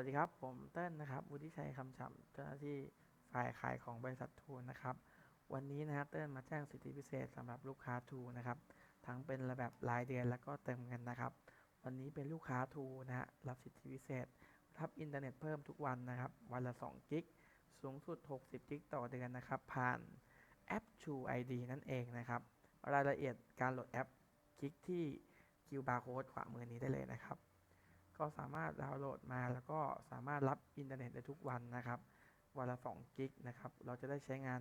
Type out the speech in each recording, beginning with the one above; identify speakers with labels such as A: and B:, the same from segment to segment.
A: วัสดีครับ ผมเต้นนะครับวุฒิชัยคำฉ่ำเจ้าหน้าที่ฝ่ายขายของบริษัททูนะครับ วันนี้นะฮะเต้นมาแจ้งสิทธิพิเศษสำหรับลูกค้าทูนะครับทั้งเป็นระแบบรายเดือนแล้วก็เติมเงินนะครับ วันนี้เป็นลูกค้าทูนะฮะรับสิทธิพิเศษ รับอินเทอร์เน็ตเพิ่มทุกวันนะครับ วันละ2กิกสูงสุด 60 กิกต่อเดือนนะครับ ผ่านแอป True ID นั่นเองนะครับ รายละเอียดการโหลดแอปคลิกที่ QR code ขวามือนี้ได้เลยนะครับ ก็สามารถดาวน์โหลดมาแล้วก็สามารถรับอินเทอร์เน็ตได้ทุกวันนะครับ วันละ2กิกนะครับ เราจะได้ใช้งาน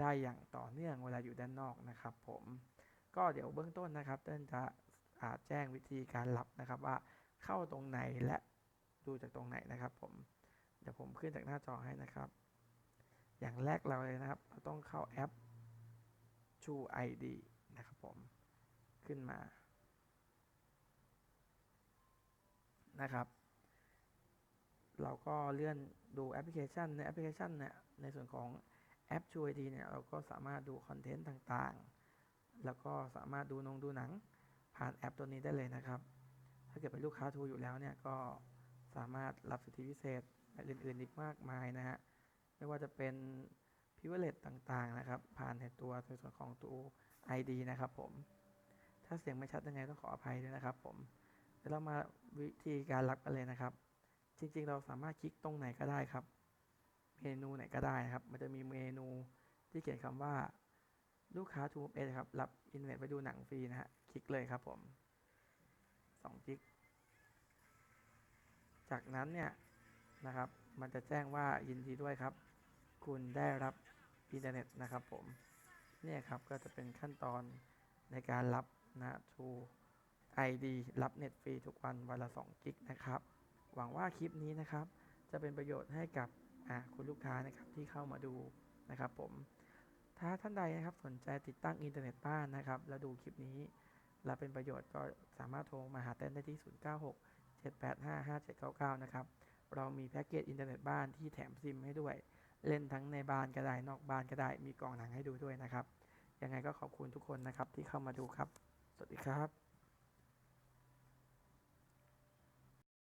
A: ได้อย่างต่อเนื่องเวลาอยู่ด้านนอกนะครับ ผมก็เดี๋ยวเบื้องต้นนะครับเต้นจะอาแจ้งวิธีการรับนะครับว่าเข้าตรงไหนและดูจากตรงไหนนะครับ ผมเดี๋ยวผมขึ้นจากหน้าจอให้นะครับ อย่างแรกเราเลยนะครับ เราต้องเข้าแอป True ID นะครับผมขึ้นมา นะครับ เราก็เลื่อนดูแอปพลิเคชันในแอปพลิเคชันเนี่ยในส่วนของแอป True ID เนี่ยเราก็สามารถดูคอนเทนต์ต่างๆ แล้วก็สามารถดูนงดูหนังผ่านแอปตัวนี้ได้เลยนะครับ ถ้าเกิดเป็นลูกค้าทูอยู่แล้วเนี่ยก็สามารถรับสิทธิพิเศษอื่นๆอีกมากมายนะฮะไม่ว่าจะเป็นพิเวเลตต่างๆนะครับ ผ่านในตัวในส่วนของตัว ID นะครับผม ถ้าเสียงไม่ชัดยังไงต้องขออภัยด้วยนะครับผม เดี๋ยวเรามา วิธีการรับกันเลยนะครับ จริงๆ เราสามารถคลิกตรงไหนก็ได้ครับ เมนูไหนก็ได้นะครับ มันจะมีเมนูที่เขียนคำว่าลูกค้าทูเอครับ รับอินเทอร์เน็ตไปดูหนังฟรีนะฮะ คลิกเลยครับผมสองคลิก จากนั้นเนี่ยนะครับ มันจะแจ้งว่ายินดีด้วยครับ คุณได้รับอินเทอร์เน็ตนะครับผม เนี่ยครับก็จะเป็นขั้นตอนในการรับนะทู ID รับเน็ตฟรีทุกวันวันละ2กิกนะครับ หวังว่าคลิปนี้นะครับ จะเป็นประโยชน์ให้กับคุณลูกค้านะครับที่เข้ามาดูนะครับ ผม ถ้าท่านใดนะครับสนใจติดตั้งอินเทอร์เน็ตบ้านนะครับ แล้วดูคลิปนี้ และเป็นประโยชน์ก็สามารถโทรมาหาเต้นได้ที่ 096 785 5799 นะครับ เรามีแพ็กเกจอินเทอร์เน็ตบ้านที่แถมซิมให้ด้วย เล่นทั้งในบ้านก็ได้นอกบ้านก็ได้ มีกล่องหนังให้ดูด้วยนะครับ ยังไงก็ขอบคุณทุกคนนะครับที่เข้ามาดูครับ สวัสดีครับ